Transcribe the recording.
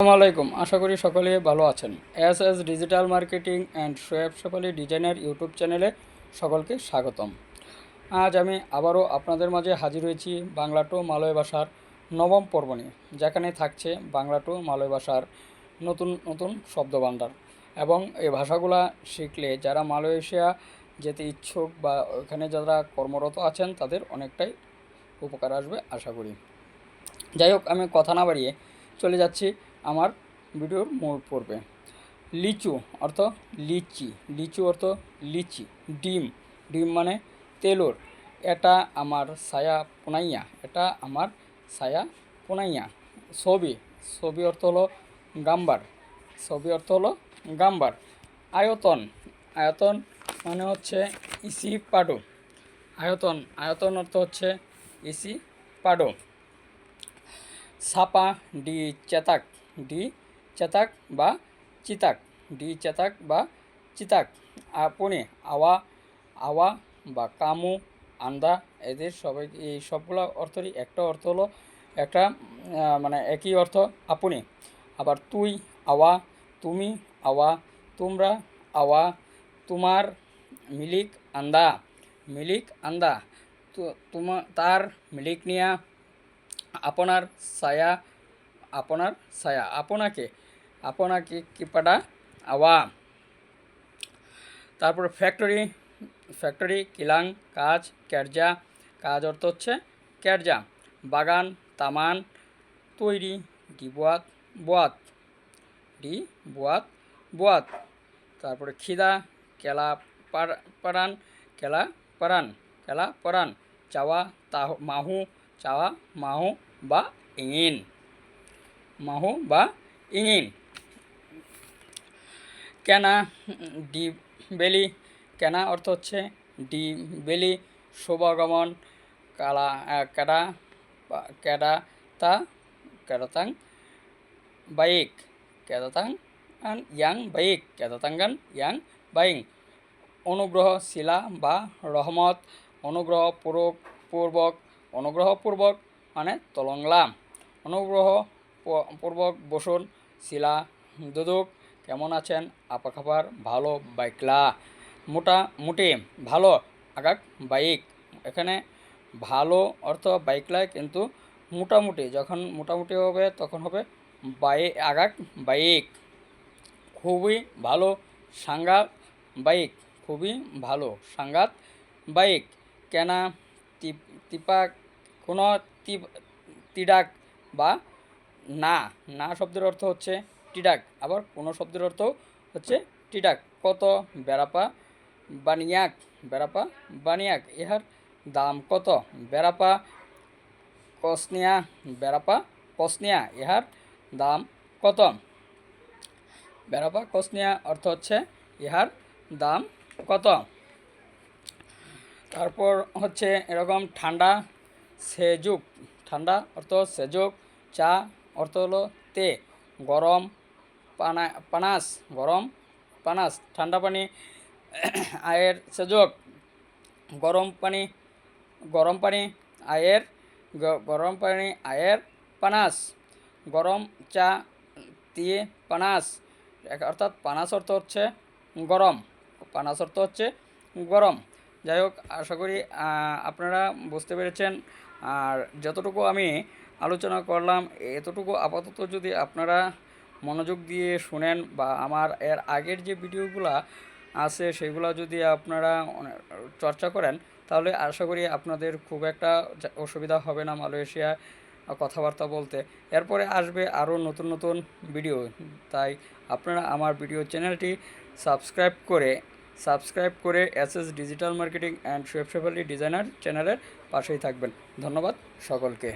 আসসালামু আলাইকুম। আশা করি সকলে ভালো আছেন। S S digital marketing and Shoaib Shefali designer YouTube চ্যানেলে সকলকে স্বাগতম। আজ আমি আবারও আপনাদের মাঝে হাজির হয়েছি বাংলা টু মালয় ভাষার নবম পর্ব নিয়ে, যেখানে থাকছে বাংলা টু মালয় ভাষার নতুন নতুন শব্দভাণ্ডার। এবং এই ভাষাগুলা শিখলে যারা মালয়েশিয়া যেতে ইচ্ছুক বা ওখানে যারা কর্মরত আছেন, তাদের অনেকটাই উপকার আসবে, আশা করি। যাই হোক, আমি কথা না বাড়িয়ে চলে যাচ্ছি আমার ভিডিওর মোড় পড়বে। লিচু অর্থ লিচি। লিচু অর্থ লিচি। ডিম। ডিম মানে তেলোর। এটা আমার ছায়া পোনাইয়া। এটা আমার ছায়া পোনাইয়া। ছবি। ছবি অর্থ হলো গাম্বার। ছবি অর্থ হলো গাম্বার। আয়তন। আয়তন মানে হচ্ছে ইসি পাডো। আয়তন। আয়তন অর্থ হচ্ছে ইসি পাডো। ছাপা ডি চেতাক। ডি চেতাক বা চিতাক, ডি চেতাক বা চিতাক। আপনি আওয়া আওয়া বা কামু, আন্দা এদের সবাই, এই সবগুলো অর্থরই একটা অর্থ হলো একটা মানে একই অর্থ আপনি। আবার তুই, আওয়া, তুমি, আওয়া, তোমরা, আওয়া, তোমার, মিলিক, আন্দা মিলিক, আন্দা, তো তোমার তার, মিলিক নিয়া, আপনার, ছায়া আপনার ছায়া। আপনাকে আপনাকে কৃপাটা আওয়া। তারপর ফ্যাক্টরি ফ্যাক্টরি কিলাং, কাজ, ক্যারজা। কাজ অর্থ হচ্ছে ক্যারজা। বাগান, তামান, তৈরি ডি বোয়াত। ডি বোয়াত। বোয়াত তারপরে খিদা, কেলা পার- পারান, কেলা পারান কেলা পারান। চাওয়া তাহ, মাহু, চাওয়া মাহু বা ইঙিন মাহু বা ইঙিন কেনা ডি বেলি কেনা অর্থ হচ্ছে ডি বেলি শুভগমন কালা আহ, কেডা বা- কেডা তা কেডাতাং বাইক আন ইয়াং বাইক কেদাতাঙ্গান ইয়াং বাইং। অনুগ্রহ শিলা বা রহমত অনুগ্রহ পূর্বক পূর্বক অনুগ্রহপূর্বক মানে তলংলাম অনুগ্রহ পূর্বক বসুন শিলা, দুদুক, কেমন আছেন? আপা খাবার ভালো বাইকলা। মোটা, মুটি, ভালো, আগাক বাইক। এখানে ভালো অর্থ বাইকলায় কিন্তু মোটামুটি যখন মোটামুটি হবে, তখন হবে বাই আগাক বাইক। খুবই ভালো সাঙ্গাত বাইক। খুবই ভালো সাঙ্গাত বাইক। কেনা টিপ কোনো তিডাক বা না না শব্দের অর্থ হচ্ছে টিডাক। আবার কোনো শব্দের অর্থ হচ্ছে টিডাক। কত? বেড়াপা বানিয়াক। বেড়াপা বানিয়াক। ইহার দাম কত? বেড়াপা কসনিয়া। বেড়াপা কসনিয়া। ইহার দাম কত? বেড়াপা কসনিয়া অর্থ হচ্ছে ইহার দাম কত? তারপর হচ্ছে এরকম ঠান্ডা সেজুক। ঠান্ডা অর্থ সেজুক, চা অর্থ হলো তে, গরম পানা, পানাস, গরম পানাস, ঠান্ডা পানি, আয়ের সেজক গরম পানি গরম পানি, আয়ের গরম পানি, আয়ের পানাস। গরম চা, দিয়ে পানাস। অর্থাৎ পানাস অর্থ হচ্ছে গরম। পানাস অর্থ হচ্ছে গরম। যাই হোক, আশা করি আপনারা বুঝতে পেরেছেন আর যতটুকু আমি আলোচনা করলাম, এতটুকু আপাতত যদি আপনারা মনোযোগ দিয়ে শুনেন বা আমার এর আগের যে ভিডিওগুলো আছে, সেগুলো যদি আপনারা চর্চা করেন, তাহলে আশা করি আপনাদের খুব একটা অসুবিধা হবে না মালয়েশিয়া কথাবার্তা বলতে। এরপরে আসবে আরও নতুন নতুন ভিডিও। তাই আপনারা আমার ভিডিও চ্যানেলটি সাবস্ক্রাইব করে সাবস্ক্রাইব করে S S digital marketing and Shoaib designer চ্যানেলের পাশেই থাকবেন। ধন্যবাদ সকলকে।